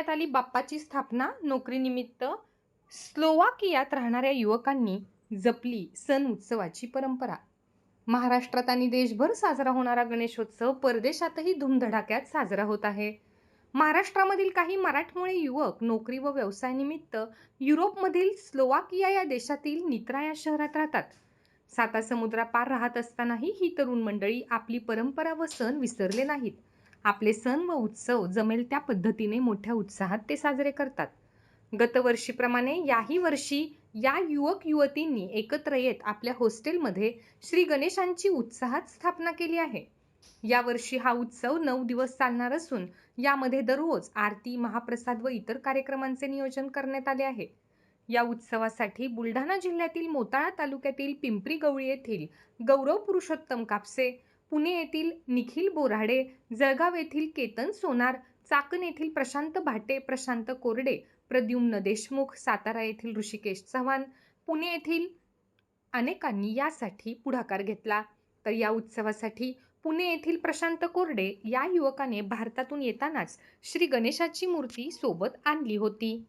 करण्यात आली बाप्पाची स्थापना नोकरीनिमित्त स्लोवाकियात राहणाऱ्या युवकांनी जपली सण उत्सवाची परंपरा. महाराष्ट्रात आणि देशभर साजरा होणारा गणेशोत्सव परदेशातही धूमधडाक्यात साजरा होत आहे. महाराष्ट्रामधील काही मराठमोळे युवक नोकरी व व्यवसायानिमित्त युरोपमधील स्लोवाकिया या देशातील नित्रा या शहरात राहतात. साता समुद्रापार राहत असतानाही ही तरुण मंडळी आपली परंपरा व सण विसरले नाहीत. आपले सण व उत्सव जमेल त्या पद्धतीने मोठ्या उत्साहात ते साजरे करतात. गतवर्षीप्रमाणे याही वर्षी या युवक युवतींनी एकत्र येत आपल्या हॉस्टेलमध्ये श्री गणेशांची उत्साहात स्थापना केली आहे. यावर्षी हा उत्सव नऊ दिवस चालणार असून यामध्ये दररोज आरती महाप्रसाद व इतर कार्यक्रमांचे नियोजन करण्यात आले आहे. या उत्सवासाठी बुलढाणा जिल्ह्यातील मोताळा तालुक्यातील पिंपरी गवळी येथील गौरव पुरुषोत्तम कापसे पुणे येथील निखिल बोराडे जळगाव येथील केतन सोनार चाकण येथील प्रशांत भाटे प्रशांत कोरडे प्रद्युम्न देशमुख सातारा येथील ऋषिकेश चव्हाण पुणे येथील अनेकांनी यासाठी पुढाकार घेतला. तर या उत्सवासाठी पुणे येथील प्रशांत कोरडे या युवकाने भारतातून येतानाच श्री गणेशाची मूर्ती सोबत आणली होती.